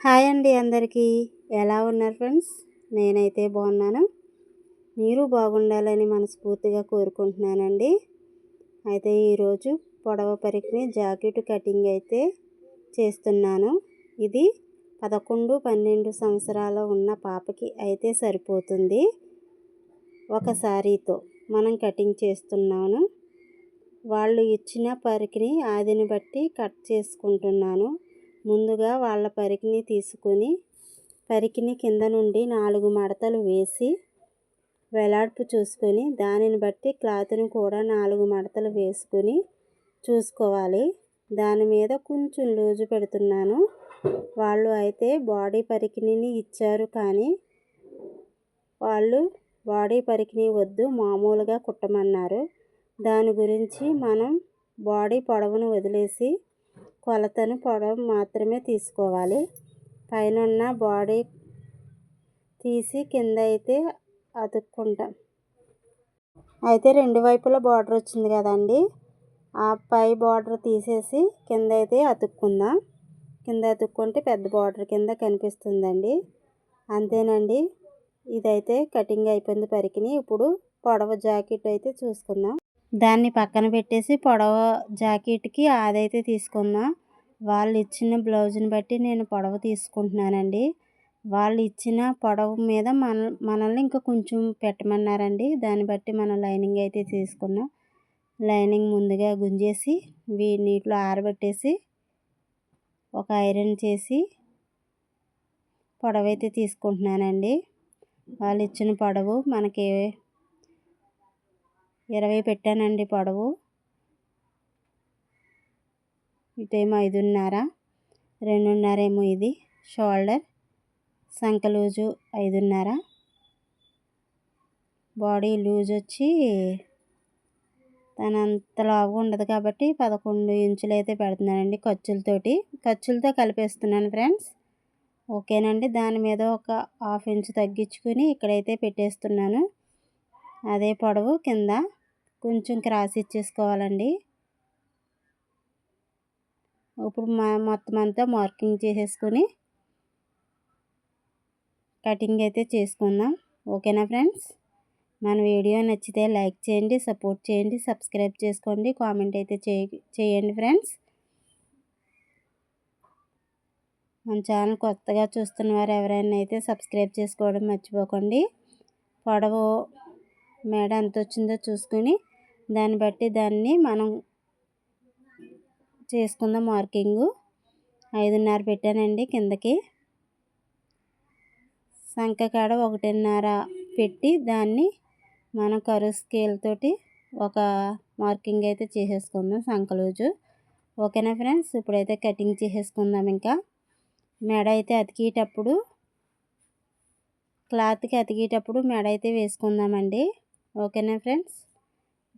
Hi అండి అందరికీ. ఎలా ఉన్నారు ఫ్రెండ్స్? నేనైతే బాగున్నాను. మీరు బాగుండాలని మనస్ఫూర్తిగా కోరుకుంటున్నానండి. అయితే ఈరోజు పొడవ పరికిని జాకెట్ కటింగ్ అయితే చేస్తున్నాను. ఇది పదకొండు పన్నెండు సంవత్సరాలు ఉన్న పాపకి అయితే సరిపోతుంది. ఒక శారీతో మనం కటింగ్ చేస్తున్నాను. వాళ్ళు ఇచ్చిన పరికిని ఆదిని బట్టి కట్ చేసుకుంటున్నాను. ముందుగా వాళ్ళ పరికిని తీసుకొని పరికిని కింద నుండి నాలుగు మడతలు వేసి వెలాడ్పు చూసుకొని దానిని బట్టి క్లాత్ని కూడా నాలుగు మడతలు వేసుకొని చూసుకోవాలి. దాని మీద కొంచెం లూజు పెడుతున్నాను. వాళ్ళు అయితే బాడీ పరికిణిని ఇచ్చారు కానీ వాళ్ళు బాడీ పరికిణి వద్దు మామూలుగా కుట్టమన్నారు. దాని గురించి మనం బాడీ పొడవును వదిలేసి కొలతను పొడవు మాత్రమే తీసుకోవాలి. పైన ఉన్న బాడీ తీసి కింద అయితే అతుక్కుంటాం. అయితే రెండు వైపుల బార్డర్ వచ్చింది కదండి. ఆ పై బార్డర్ తీసేసి కింద అయితే అతుక్కుందాం. కింద అతుక్కుంటే పెద్ద బార్డర్ కింద కనిపిస్తుందండి. అంతేనండి. ఇదైతే కటింగ్ అయిపోయింది పరికిని. ఇప్పుడు పొడవ జాకెట్ అయితే చూసుకుందాం. దాన్ని పక్కన పెట్టేసి పొడవ జాకెట్కి అదైతే తీసుకుందాం వాళ్ళు ఇచ్చిన బ్లౌజ్ని బట్టి నేను పొడవ తీసుకుంటున్నానండి. వాళ్ళు ఇచ్చిన పొడవు మీద మన మనల్ని ఇంకా కొంచెం పెట్టమన్నారండి. దాన్ని బట్టి మనం లైనింగ్ అయితే తీసుకున్నాం. లైనింగ్ ముందుగా గుంజేసి వీ నీటిలో ఆరబెట్టేసి ఒక ఐరన్ చేసి పొడవ అయితే తీసుకుంటున్నానండి. వాళ్ళు ఇచ్చిన పొడవు మనకి ఇరవై పెట్టానండి పొడవు. ఇటేమో ఐదున్నర రెండున్నర ఏమో ఇది షోల్డర్ సంఖ లూజు ఐదున్నర. బాడీ లూజ్ వచ్చి తన అంత లావుగా ఉండదు కాబట్టి పదకొండు ఇంచులు అయితే పెడుతున్నానండి ఖర్చులతోటి. ఖర్చులతో కలిపేస్తున్నాను ఫ్రెండ్స్. ఓకేనండి దాని మీద ఒక హాఫ్ ఇంచు తగ్గించుకుని ఇక్కడైతే పెట్టేస్తున్నాను. అదే పొడవు కింద. కొంచెం క్రాస్ ఇచ్చేసుకోవాలండి. ఇప్పుడు మా మొత్తం అంతా మార్కింగ్ చేసేసుకొని కటింగ్ అయితే చేసుకుందాం. ఓకేనా ఫ్రెండ్స్? మన వీడియో నచ్చితే లైక్ చేయండి సపోర్ట్ చేయండి సబ్స్క్రైబ్ చేసుకోండి కామెంట్ అయితే చేయండి ఫ్రెండ్స్. మన ఛానల్ కొత్తగా చూస్తున్న వారు ఎవరైనా అయితే సబ్స్క్రైబ్ చేసుకోవడం మర్చిపోకండి. పొడవు మేడ ఎంత వచ్చిందో చూసుకొని దాన్ని బట్టి దాన్ని మనం చేసుకుందాం మార్కింగు. ఐదున్నర పెట్టానండి కిందకి. సంఖ కాడ ఒకటిన్నర పెట్టి దాన్ని మనం కరు స్కేల్ తోటి ఒక మార్కింగ్ అయితే చేసేసుకుందాం సంకలూజు ఓకేనా ఫ్రెండ్స్? ఇప్పుడైతే కటింగ్ చేసేసుకుందాం ఇంకా. మెడ అయితే అతికేటప్పుడు క్లాత్కి అతికేటప్పుడు మెడ అయితే వేసుకుందామండి. ఓకేనా ఫ్రెండ్స్?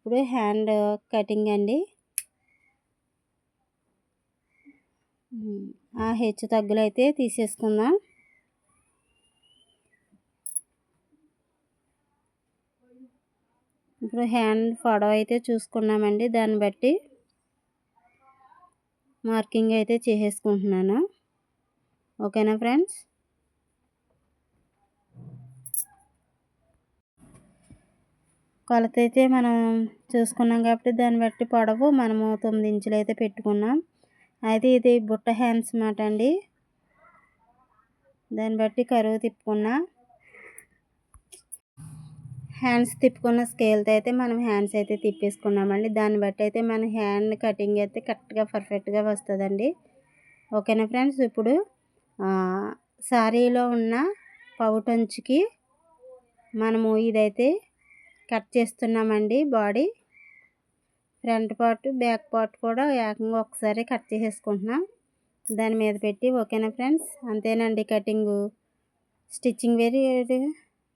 ఇప్పుడు హ్యాండ్ కటింగ్ అండి. ఆ హెచ్చు తగ్గులు అయితే తీసేసుకుందాం. ఇప్పుడు హ్యాండ్ పొడవ అయితే చూసుకున్నామండి. దాన్ని బట్టి మార్కింగ్ అయితే చేసేసుకుంటున్నాను. ఓకేనా ఫ్రెండ్స్? కొలత అయితే మనం చూసుకున్నాం కాబట్టి దాన్ని బట్టి పొడవు మనము తొమ్మిది ఇంచులు అయితే పెట్టుకున్నాం. అయితే ఇది బుట్ట హ్యాండ్స్ మాట అండి. దాన్ని బట్టి కరువు తిప్పుకున్నా. హ్యాండ్స్ తిప్పుకున్న స్కేల్తో అయితే మనం హ్యాండ్స్ అయితే తిప్పేసుకున్నామండి. దాన్ని బట్టి అయితే మన హ్యాండ్ కటింగ్ అయితే కరెక్ట్గా పర్ఫెక్ట్గా వస్తుందండి. ఓకేనా ఫ్రెండ్స్? ఇప్పుడు శారీలో ఉన్న పౌటంచుకి మనము ఇదైతే కట్ చేస్తున్నామండి body. Front part back part కూడా ఏకంగా ఒకసారి కట్ చేసేసుకుంటున్నాం. దాని మీద పెట్టి ఓకేనా ఫ్రెండ్స్? అంతేనండి కటింగు. స్టిచ్చింగ్ వేరే